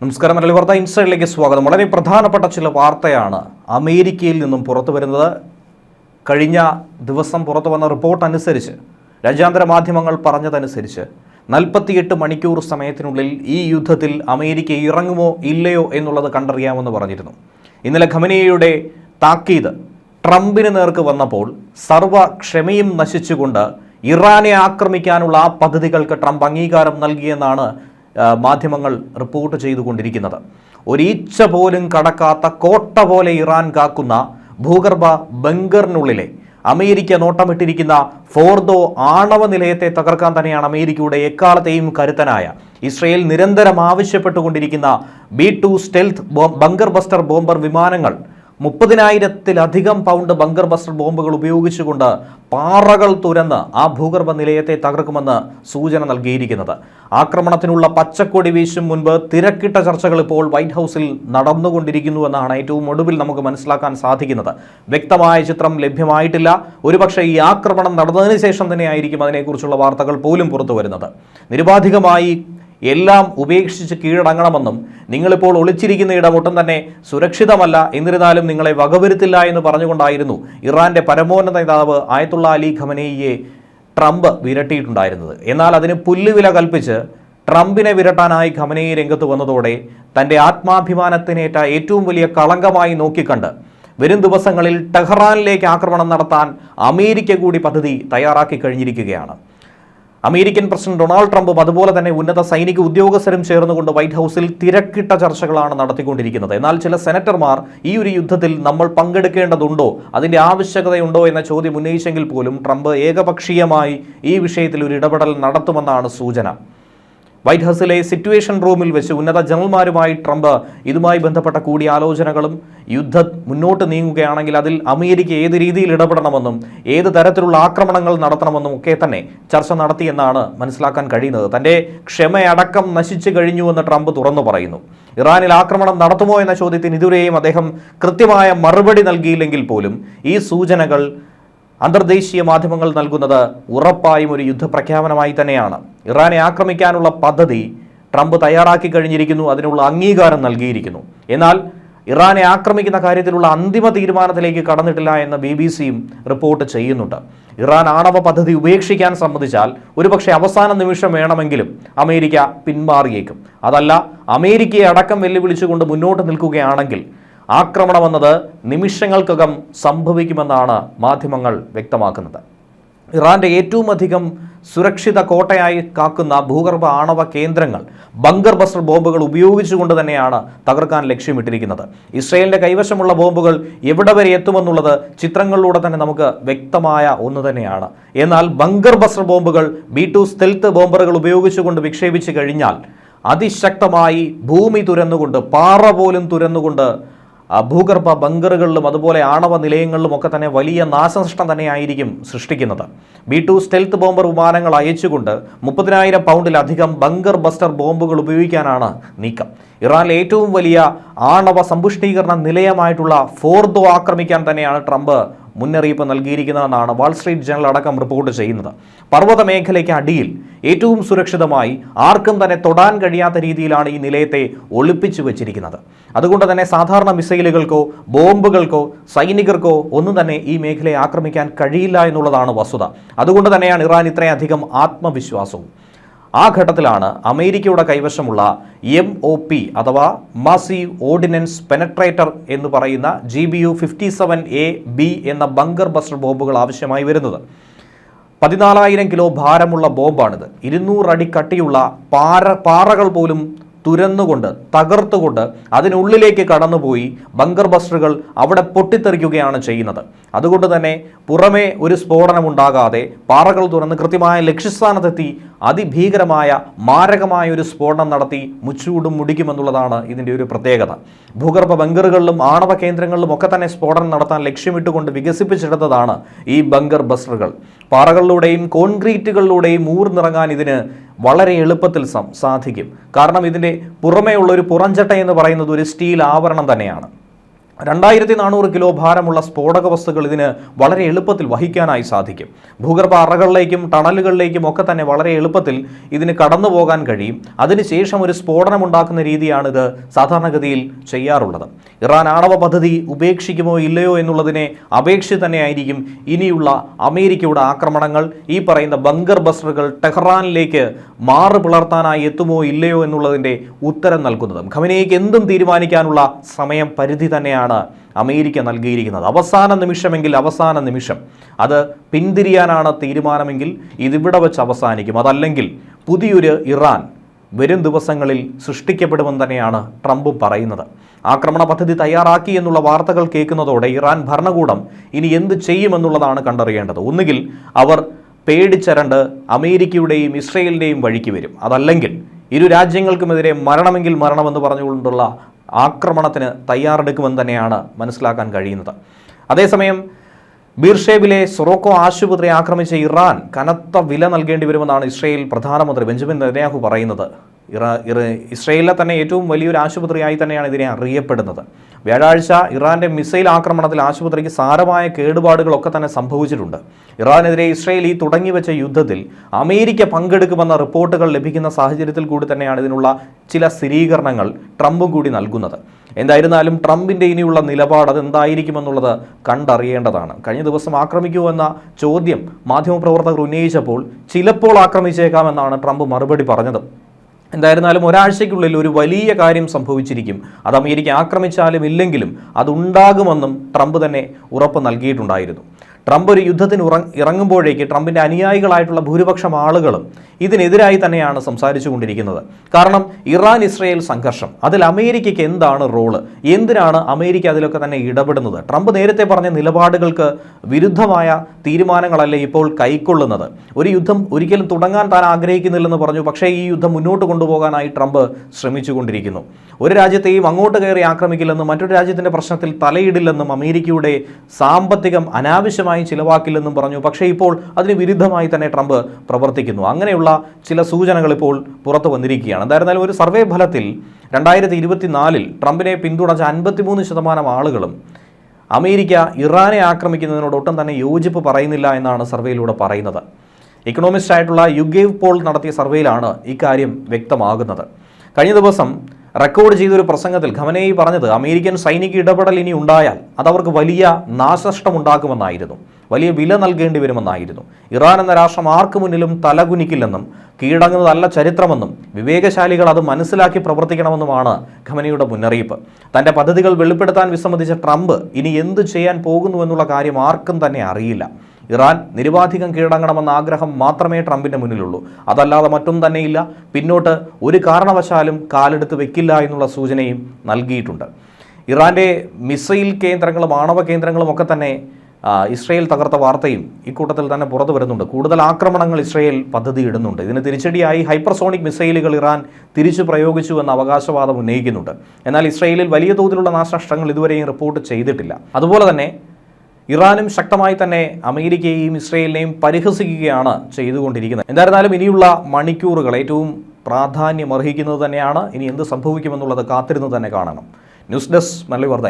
നമസ്കാരം മലയാളി വാർത്ത ഇൻസൈഡിലേക്ക് സ്വാഗതം. വളരെ പ്രധാനപ്പെട്ട ചില വാർത്തയാണ് അമേരിക്കയിൽ നിന്നും പുറത്തു വരുന്നത്. കഴിഞ്ഞ ദിവസം പുറത്തു വന്ന റിപ്പോർട്ട് അനുസരിച്ച് രാജ്യാന്തര മാധ്യമങ്ങൾ പറഞ്ഞതനുസരിച്ച് നാൽപ്പത്തിയെട്ട് മണിക്കൂർ സമയത്തിനുള്ളിൽ ഈ യുദ്ധത്തിൽ അമേരിക്ക ഇറങ്ങുമോ ഇല്ലയോ എന്നുള്ളത് കണ്ടറിയാമെന്ന് പറഞ്ഞിരുന്നു. ഇന്നലെ ഖമനിയയുടെ താക്കീത് ട്രംപിന് നേർക്ക് വന്നപ്പോൾ സർവ ക്ഷമയും നശിച്ചുകൊണ്ട് ഇറാനെ ആക്രമിക്കാനുള്ള ആ പദ്ധതികൾക്ക് ട്രംപ് അംഗീകാരം നൽകിയെന്നാണ് മാധ്യമങ്ങൾ റിപ്പോർട്ട് ചെയ്തുകൊണ്ടിരിക്കുന്നത്. ഒരീച്ച പോലും കടക്കാത്ത കോട്ട പോലെ ഇറാൻ കാക്കുന്ന ഭൂഗർഭ ബങ്കറിനുള്ളിലെ അമേരിക്ക നോട്ടമിട്ടിരിക്കുന്ന ഫോർദോ ആണവ നിലയത്തെ തകർക്കാൻ തന്നെയാണ് അമേരിക്കയുടെ എക്കാലത്തെയും കരുത്തനായ. ഇസ്രയേൽ നിരന്തരം ആവശ്യപ്പെട്ടുകൊണ്ടിരിക്കുന്ന B two stealth bunker buster bomber വിമാനങ്ങൾ മുപ്പതിനായിരത്തിലധികം പൗണ്ട് ബങ്കർ ബസ്റ്റർ ബോംബുകൾ ഉപയോഗിച്ചുകൊണ്ട് പാറകൾ തുരന്ന് ആ ഭൂഗർഭ നിലയത്തെ തകർക്കുമെന്ന് സൂചന നൽകിയിരിക്കുന്നത്. ആക്രമണത്തിനുള്ള പച്ചക്കൊടി വീശും മുൻപ് തിരക്കിട്ട ചർച്ചകൾ ഇപ്പോൾ വൈറ്റ് ഹൗസിൽ നടന്നുകൊണ്ടിരിക്കുന്നുവെന്നാണ് ഏറ്റവും ഒടുവിൽ നമുക്ക് മനസ്സിലാക്കാൻ സാധിക്കുന്നത്. വ്യക്തമായ ചിത്രം ലഭ്യമായിട്ടില്ല. ഒരുപക്ഷെ ഈ ആക്രമണം നടന്നതിന് ശേഷം തന്നെയായിരിക്കും അതിനെക്കുറിച്ചുള്ള വാർത്തകൾ പോലും പുറത്തു വരുന്നത് നിരുപാധികമായി എല്ലാം ഉപേക്ഷിച്ച് കീഴടങ്ങണമെന്നും നിങ്ങളിപ്പോൾ ഒളിച്ചിരിക്കുന്ന ഇടം ഒട്ടും തന്നെ സുരക്ഷിതമല്ല. എന്നിരുന്നാലും നിങ്ങളെ വകവരുത്തില്ല എന്ന് പറഞ്ഞുകൊണ്ടായിരുന്നു ഇറാന്റെ പരമോന്നത നേതാവ് ആയത്തുള്ള അലി ഖമനേയിയെ ട്രംപ് വിരട്ടിയിട്ടുണ്ടായിരുന്നത്. എന്നാൽ അതിന് പുല്ലുവില കൽപ്പിച്ച് ട്രംപിനെ വിരട്ടാനായി ഖമനേയി രംഗത്ത് വന്നതോടെ തന്റെ ആത്മാഭിമാനത്തിനേറ്റ ഏറ്റവും വലിയ കളങ്കമായി നോക്കിക്കണ്ട്. വരും ദിവസങ്ങളിൽ ടെഹ്റാനിലേക്ക് ആക്രമണം നടത്താൻ അമേരിക്ക കൂടി പദ്ധതി തയ്യാറാക്കി കഴിഞ്ഞിരിക്കുകയാണ്. അമേരിക്കൻ പ്രസിഡന്റ് ഡൊണാൾഡ് ട്രംപും അതുപോലെ തന്നെ ഉന്നത സൈനിക ഉദ്യോഗസ്ഥരും ചേർന്നുകൊണ്ട് വൈറ്റ് ഹൗസിൽ തിരക്കിട്ട ചർച്ചകളാണ് നടത്തിക്കൊണ്ടിരിക്കുന്നത്. എന്നാൽ ചില സെനറ്റർമാർ ഈ ഒരു യുദ്ധത്തിൽ നമ്മൾ പങ്കെടുക്കേണ്ടതുണ്ടോ? അതിന്റെ ആവശ്യകതയുണ്ടോ എന്ന ചോദ്യം ഉന്നയിച്ചെങ്കിൽ പോലും ട്രംപ് ഏകപക്ഷീയമായി ഈ വിഷയത്തിൽ ഒരു ഇടപെടൽ നടത്തുമെന്നാണ് സൂചന. വൈറ്റ് ഹൗസിലെ സിറ്റുവേഷൻ റൂമിൽ വെച്ച് ഉന്നത ജനറൽമാരുമായി ട്രംപ് ഇതുമായി ബന്ധപ്പെട്ട കൂടിയാലോചനകളും യുദ്ധം മുന്നോട്ട് നീങ്ങുകയാണെങ്കിൽ അതിൽ അമേരിക്ക ഏത് രീതിയിൽ ഇടപെടണമെന്നും ഏത് തരത്തിലുള്ള ആക്രമണങ്ങൾ നടത്തണമെന്നും ഒക്കെ തന്നെ ചർച്ച നടത്തിയെന്നാണ് മനസ്സിലാക്കാൻ കഴിയുന്നത്. തന്റെ ക്ഷമയടക്കം നശിച്ചു കഴിഞ്ഞുവെന്ന് ട്രംപ് തുറന്നു പറയുന്നു. ഇറാനിൽ ആക്രമണം നടത്തുമോ എന്ന ചോദ്യത്തിന് ഇതുവരെയും അദ്ദേഹം കൃത്യമായ മറുപടി നൽകിയില്ലെങ്കിൽ പോലും ഈ സൂചനകൾ അന്തർദേശീയ മാധ്യമങ്ങൾ നൽകുന്നത് ഉറപ്പായും ഒരു യുദ്ധപ്രഖ്യാപനമായി തന്നെയാണ്. ഇറാനെ ആക്രമിക്കാനുള്ള പദ്ധതി ട്രംപ് തയ്യാറാക്കി കഴിഞ്ഞിരിക്കുന്നു അതിനുള്ള അംഗീകാരം നൽകിയിരിക്കുന്നു. എന്നാൽ ഇറാനെ ആക്രമിക്കുന്ന കാര്യത്തിലുള്ള അന്തിമ തീരുമാനത്തിലേക്ക് കടന്നിട്ടില്ല എന്ന് ബി ബി സിയും റിപ്പോർട്ട് ചെയ്യുന്നുണ്ട്. ഇറാൻ ആണവ പദ്ധതി ഉപേക്ഷിക്കാൻ സമ്മതിച്ചാൽ ഒരുപക്ഷെ അവസാന നിമിഷം വേണമെങ്കിലും അമേരിക്ക പിന്മാറിയേക്കും അതല്ല അമേരിക്കയെ അടക്കം വെല്ലുവിളിച്ചുകൊണ്ട് മുന്നോട്ട് നിൽക്കുകയാണെങ്കിൽ ആക്രമണമെന്നത് നിമിഷങ്ങൾക്കകം സംഭവിക്കുമെന്നാണ് മാധ്യമങ്ങൾ വ്യക്തമാക്കുന്നത്. ഇറാന്റെ ഏറ്റവും അധികം സുരക്ഷിത കോട്ടയായി കാക്കുന്ന ഭൂഗർഭ ആണവ കേന്ദ്രങ്ങൾ ബങ്കർ ബസ്റ്റർ ബോംബുകൾ ഉപയോഗിച്ചുകൊണ്ട് തന്നെയാണ് തകർക്കാൻ ലക്ഷ്യമിട്ടിരിക്കുന്നത്. ഇസ്രയേലിന്റെ കൈവശമുള്ള ബോംബുകൾ എവിടെ വരെ എത്തുമെന്നുള്ളത് ചിത്രങ്ങളിലൂടെ തന്നെ നമുക്ക് വ്യക്തമായ ഒന്ന് തന്നെയാണ്. എന്നാൽ ബങ്കർ ബസ്റ്റർ ബോംബുകൾ ബി ടു സ്ഥലത്ത് ബോംബറുകൾ ഉപയോഗിച്ചുകൊണ്ട് വിക്ഷേപിച്ചു കഴിഞ്ഞാൽ അതിശക്തമായി ഭൂമി തുരന്നുകൊണ്ട് പാറ പോലും തുരന്നുകൊണ്ട് ഭൂഗർഭ ബങ്കറുകളിലും അതുപോലെ ആണവ നിലയങ്ങളിലും ഒക്കെ തന്നെ വലിയ നാശനഷ്ടം തന്നെയായിരിക്കും സൃഷ്ടിക്കുന്നത്. ബി ടു സ്റ്റെൽത്ത് ബോംബർ വിമാനങ്ങൾ അയച്ചുകൊണ്ട് മുപ്പതിനായിരം പൗണ്ടിലധികം ബങ്കർ ബസ്റ്റർ ബോംബുകൾ ഉപയോഗിക്കാനാണ് നീക്കം. ഇറാനിലെ ഏറ്റവും വലിയ ആണവ സമ്പുഷ്ടീകരണ നിലയമായിട്ടുള്ള ഫോർദോ ആക്രമിക്കാൻ തന്നെയാണ് ട്രംപ് മുന്നറിയിപ്പ് നൽകിയിരിക്കുന്നതെന്നാണ് വാൾസ്ട്രീറ്റ് ജേണൽ അടക്കം റിപ്പോർട്ട് ചെയ്യുന്നത്. പർവത മേഖലയ്ക്ക് അടിയിൽ ഏറ്റവും സുരക്ഷിതമായി ആർക്കും തന്നെ തൊടാൻ കഴിയാത്ത രീതിയിലാണ് ഈ നിലയത്തെ ഒളിപ്പിച്ചു വെച്ചിരിക്കുന്നത്. അതുകൊണ്ട് തന്നെ സാധാരണ മിസൈലുകൾക്കോ ബോംബുകൾക്കോ സൈനികർക്കോ ഒന്നും തന്നെ ഈ മേഖലയെ ആക്രമിക്കാൻ കഴിയില്ല എന്നുള്ളതാണ് വസ്തുത. അതുകൊണ്ട് തന്നെയാണ് ഇറാൻ ഇത്രയധികം ആത്മവിശ്വാസവും. ആ ഘട്ടത്തിലാണ് അമേരിക്കയുടെ കൈവശമുള്ള എം ഒ പി അഥവാ മാസീവ് ഓർഡിനൻസ് പെനട്രേറ്റർ എന്ന് പറയുന്ന G B U fifty seven A B എന്ന ബങ്കർ ബസ്റ്റർ ബോംബുകൾ ആവശ്യമായി വരുന്നത്. പതിനാലായിരം കിലോ ഭാരമുള്ള ബോംബാണിത്. ഇരുന്നൂറടി കട്ടിയുള്ള പാറ പാറകൾ പോലും തുരന്നുകൊണ്ട് തകർത്തുകൊണ്ട് അതിനുള്ളിലേക്ക് കടന്നുപോയി ബങ്കർ ബസ്റ്ററുകൾ അവിടെ പൊട്ടിത്തെറിക്കുകയാണ് ചെയ്യുന്നത്. അതുകൊണ്ട് തന്നെ പുറമേ ഒരു സ്ഫോടനം ഉണ്ടാകാതെ പാറകൾ തുറന്ന് കൃത്യമായ ലക്ഷ്യസ്ഥാനത്തെത്തി അതിഭീകരമായ മാരകമായ ഒരു സ്ഫോടനം നടത്തി മുച്ചൂടും മുടിക്കുമെന്നുള്ളതാണ് ഇതിന്റെ ഒരു പ്രത്യേകത. ഭൂഗർഭ ബങ്കറുകളിലും ആണവ കേന്ദ്രങ്ങളിലും ഒക്കെ തന്നെ സ്ഫോടനം നടത്താൻ ലക്ഷ്യമിട്ടുകൊണ്ട് വികസിപ്പിച്ചെടുത്തതാണ് ഈ ബങ്കർ ബസ്റ്ററുകൾ. പാറകളിലൂടെയും കോൺക്രീറ്റുകളിലൂടെയും ഊർന്നിറങ്ങാൻ ഇതിന് വളരെ എളുപ്പത്തിൽ സാധിക്കും. കാരണം ഇതിന്റെ പുറമേ ഉള്ള ഒരു പുറഞ്ചട്ട എന്ന് പറയുന്നത് ഒരു സ്റ്റീൽ ആവരണം തന്നെയാണ്. രണ്ടായിരത്തി നാനൂറ് കിലോ ഭാരമുള്ള സ്ഫോടക വസ്തുക്കൾ ഇതിന് വളരെ എളുപ്പത്തിൽ വഹിക്കാനായി സാധിക്കും. ഭൂഗർഭ അറകളിലേക്കും ടണലുകളിലേക്കും ഒക്കെ തന്നെ വളരെ എളുപ്പത്തിൽ ഇതിന് കടന്നു പോകാൻ കഴിയും. അതിനുശേഷം ഒരു സ്ഫോടനം ഉണ്ടാക്കുന്ന രീതിയാണിത് സാധാരണഗതിയിൽ ചെയ്യാറുള്ളത്. ഇറാൻ ആണവ പദ്ധതി ഉപേക്ഷിക്കുമോ ഇല്ലയോ എന്നുള്ളതിനെ അപേക്ഷിച്ച് തന്നെയായിരിക്കും ഇനിയുള്ള അമേരിക്കയുടെ ആക്രമണങ്ങൾ. ഈ പറയുന്ന ബങ്കർ ബസ്റ്ററുകൾ ടെഹ്റാനിലേക്ക് മാറു പിളർത്താനായി എത്തുമോ ഇല്ലയോ എന്നുള്ളതിന്റെ ഉത്തരം നൽകുന്നതും ഖമനയ്ക്ക് എന്തും തീരുമാനിക്കാനുള്ള സമയം പരിധി തന്നെയാണ്. അമേരിക്ക നൽകിയിരിക്കുന്നത്. അവസാന നിമിഷമെങ്കിൽ അവസാന നിമിഷം. അത് പിന്തിരിയാനാണ് തീരുമാനമെങ്കിൽ ഇതിവിടെ വെച്ച് അവസാനിക്കും. അതല്ലെങ്കിൽ പുതിയൊരു ഇറാൻ വരും ദിവസങ്ങളിൽ സൃഷ്ടിക്കപ്പെടുമെന്ന് തന്നെയാണ് ട്രംപ് പറയുന്നത്. ആക്രമണ പദ്ധതി തയ്യാറാക്കി എന്നുള്ള വാർത്തകൾ കേൾക്കുന്നതോടെ ഇറാൻ ഭരണകൂടം ഇനി എന്ത് ചെയ്യുമെന്നുള്ളതാണ് കണ്ടറിയേണ്ടത്. ഒന്നുകിൽ അവർ പേടിച്ചരണ്ട് അമേരിക്കയുടെയും ഇസ്രയേലിന്റെയും വഴിക്ക് വരും. അതല്ലെങ്കിൽ ഇരു രാജ്യങ്ങൾക്കുമെതിരെ മരണമെങ്കിൽ മരണമെന്ന് പറഞ്ഞുകൊണ്ടുള്ള ആക്രമണത്തിന് തയ്യാറെടുക്കുമെന്ന് തന്നെയാണ് മനസ്സിലാക്കാൻ കഴിയുന്നത്. അതേസമയം ബീർഷേബിലെ സൊറോക്കോ ആശുപത്രി ആക്രമിച്ച ഇറാൻ കനത്ത വില നൽകേണ്ടി വരുമെന്നാണ് ഇസ്രയേൽ പ്രധാനമന്ത്രി ബെഞ്ചമിൻ നെതന്യാഹു പറയുന്നത്. ഇറ ഇസ്രയേലിലെ തന്നെ ഏറ്റവും വലിയൊരു ആശുപത്രിയായി തന്നെയാണ് ഇതിനെ അറിയപ്പെടുന്നത്. വ്യാഴാഴ്ച ഇറാന്റെ മിസൈൽ ആക്രമണത്തിൽ ആശുപത്രിക്ക് സാരമായ കേടുപാടുകളൊക്കെ തന്നെ സംഭവിച്ചിട്ടുണ്ട്. ഇറാനെതിരെ ഇസ്രയേൽ ഈ തുടങ്ങിവെച്ച യുദ്ധത്തിൽ അമേരിക്ക പങ്കെടുക്കുമെന്ന റിപ്പോർട്ടുകൾ ലഭിക്കുന്ന സാഹചര്യത്തിൽ കൂടി തന്നെയാണ് ഇതിനുള്ള ചില സ്ഥിരീകരണങ്ങൾ ട്രംപും കൂടി നൽകുന്നത്. എന്തായിരുന്നാലും ട്രംപിന്റെ ഇനിയുള്ള നിലപാട് അത് എന്തായിരിക്കുമെന്നുള്ളത് കണ്ടറിയേണ്ടതാണ്. കഴിഞ്ഞ ദിവസം ആക്രമിക്കുമോ എന്ന ചോദ്യം മാധ്യമപ്രവർത്തകർ ഉന്നയിച്ചപ്പോൾ ചിലപ്പോൾ ആക്രമിച്ചേക്കാമെന്നാണ് ട്രംപ് മറുപടി പറഞ്ഞത്. എന്തായിരുന്നാലും ഒരാഴ്ചയ്ക്കുള്ളിൽ ഒരു വലിയ കാര്യം സംഭവിച്ചിരിക്കും. അത് അമേരിക്ക ആക്രമിച്ചാലും ഇല്ലെങ്കിലും അതുണ്ടാകുമെന്നും ട്രംപ് തന്നെ ഉറപ്പ് നൽകിയിട്ടുണ്ടായിരുന്നു. ട്രംപ് ഒരു യുദ്ധത്തിന് ഇറങ്ങുമ്പോഴേക്ക് ട്രംപിന്റെ അനുയായികളായിട്ടുള്ള ഭൂരിപക്ഷം ആളുകളും ഇതിനെതിരായി തന്നെയാണ് സംസാരിച്ചു കൊണ്ടിരിക്കുന്നത് കാരണം ഇറാൻ ഇസ്രയേൽ സംഘർഷം അതിൽ അമേരിക്കയ്ക്ക് എന്താണ് റോൾ എന്തിനാണ് അമേരിക്ക അതിലൊക്കെ തന്നെ ഇടപെടുന്നത്? ട്രംപ് നേരത്തെ പറഞ്ഞ നിലപാടുകൾക്ക് വിരുദ്ധമായ തീരുമാനങ്ങളല്ലേ ഇപ്പോൾ കൈക്കൊള്ളുന്നത്. ഒരു യുദ്ധം ഒരിക്കലും തുടങ്ങാൻ താൻ ആഗ്രഹിക്കുന്നില്ലെന്ന് പറഞ്ഞു പക്ഷേ ഈ യുദ്ധം മുന്നോട്ട് കൊണ്ടുപോകാനായി ട്രംപ് ശ്രമിച്ചുകൊണ്ടിരിക്കുന്നു. ഒരു രാജ്യത്തെയും അങ്ങോട്ട് കയറി ആക്രമിക്കില്ലെന്നും മറ്റൊരു രാജ്യത്തിന്റെ പ്രശ്നത്തിൽ തലയിടില്ലെന്നും അമേരിക്കയുടെ സാമ്പത്തികം അനാവശ്യമായി ചിലവാക്കില്ലെന്നും പറഞ്ഞു. പക്ഷേ ഇപ്പോൾ അതിന് വിരുദ്ധമായി തന്നെ ട്രംപ് പ്രവർത്തിക്കുന്നു. അങ്ങനെയുള്ള ചില സൂചനകൾ ഇപ്പോൾ പുറത്തു വന്നിരിക്കുകയാണ്. എന്തായിരുന്നാലും ഒരു സർവേ ഫലത്തിൽ രണ്ടായിരത്തി ഇരുപത്തിനാലിൽ ട്രംപിനെ പിന്തുണച്ച അൻപത്തിമൂന്ന് ശതമാനം ആളുകളും അമേരിക്ക ഇറാനെ ആക്രമിക്കുന്നതിനോട് ഒട്ടും തന്നെ യോജിപ്പ് പറയുന്നില്ല എന്നാണ് സർവേയിലൂടെ പറയുന്നത്. ഇക്കണോമിസ്റ്റ് ആയിട്ടുള്ള യുഗേവ് പോൾ നടത്തിയ സർവേയിലാണ് ഇക്കാര്യം വ്യക്തമാകുന്നത്. കഴിഞ്ഞ ദിവസം റെക്കോർഡ് ചെയ്തൊരു പ്രസംഗത്തിൽ ഖമനേയി പറഞ്ഞത് അമേരിക്കൻ സൈനിക ഇടപെടൽ ഇനി ഉണ്ടായാൽ അത് അവർക്ക് വലിയ നാശനഷ്ടമുണ്ടാക്കുമെന്നായിരുന്നു. വലിയ വില നൽകേണ്ടി വരുമെന്നായിരുന്നു. ഇറാൻ എന്ന രാഷ്ട്രം ആർക്കു മുന്നിലും തലകുനിക്കില്ലെന്നും കീഴടങ്ങുന്നതല്ല ചരിത്രമെന്നും വിവേകശാലികൾ അത് മനസ്സിലാക്കി പ്രവർത്തിക്കണമെന്നുമാണ് ഖമനയുടെ മുന്നറിയിപ്പ്. തന്റെ പദ്ധതികൾ വെളിപ്പെടുത്താൻ വിസമ്മതിച്ച ട്രംപ് ഇനി എന്ത് ചെയ്യാൻ പോകുന്നുവെന്നുള്ള കാര്യം ആർക്കും തന്നെ അറിയില്ല. ഇറാൻ നിരുപാധികം കീഴടങ്ങണമെന്ന ആഗ്രഹം മാത്രമേ ട്രംപിന്റെ മുന്നിലുള്ളൂ. അതല്ലാതെ മറ്റും തന്നെയില്ല. പിന്നോട്ട് ഒരു കാരണവശാലും കാലെടുത്ത് വെക്കില്ല എന്നുള്ള സൂചനയും നൽകിയിട്ടുണ്ട്. ഇറാന്റെ മിസൈൽ കേന്ദ്രങ്ങളും ആണവ കേന്ദ്രങ്ങളും ഒക്കെ തന്നെ ഇസ്രയേൽ തകർത്ത വാർത്തയും ഇക്കൂട്ടത്തിൽ തന്നെ പുറത്തു വരുന്നുണ്ട്. കൂടുതൽ ആക്രമണങ്ങൾ ഇസ്രയേൽ പദ്ധതി ഇടുന്നുണ്ട്. ഇതിന് തിരിച്ചടിയായി ഹൈപ്പർസോണിക് മിസൈലുകൾ ഇറാൻ തിരിച്ചു പ്രയോഗിച്ചു എന്ന അവകാശവാദം ഉന്നയിക്കുന്നുണ്ട്. എന്നാൽ ഇസ്രയേലിൽ വലിയ തോതിലുള്ള നാശനഷ്ടങ്ങൾ ഇതുവരെയും റിപ്പോർട്ട് ചെയ്തിട്ടില്ല. അതുപോലെ തന്നെ ഇറാനും ശക്തമായി തന്നെ അമേരിക്കയെയും ഇസ്രയേലിനെയും പരിഹസിക്കുകയാണ് ചെയ്തുകൊണ്ടിരിക്കുന്നത്. എന്തായിരുന്നാലും ഇനിയുള്ള മണിക്കൂറുകൾ ഏറ്റവും പ്രാധാന്യം അർഹിക്കുന്നത് തന്നെയാണ്. ഇനി എന്ത് സംഭവിക്കുമെന്നുള്ളത് കാത്തിരുന്ന് തന്നെ കാണണം. ന്യൂസ് ഡെസ്ക് മല്ലി വർദ്ധ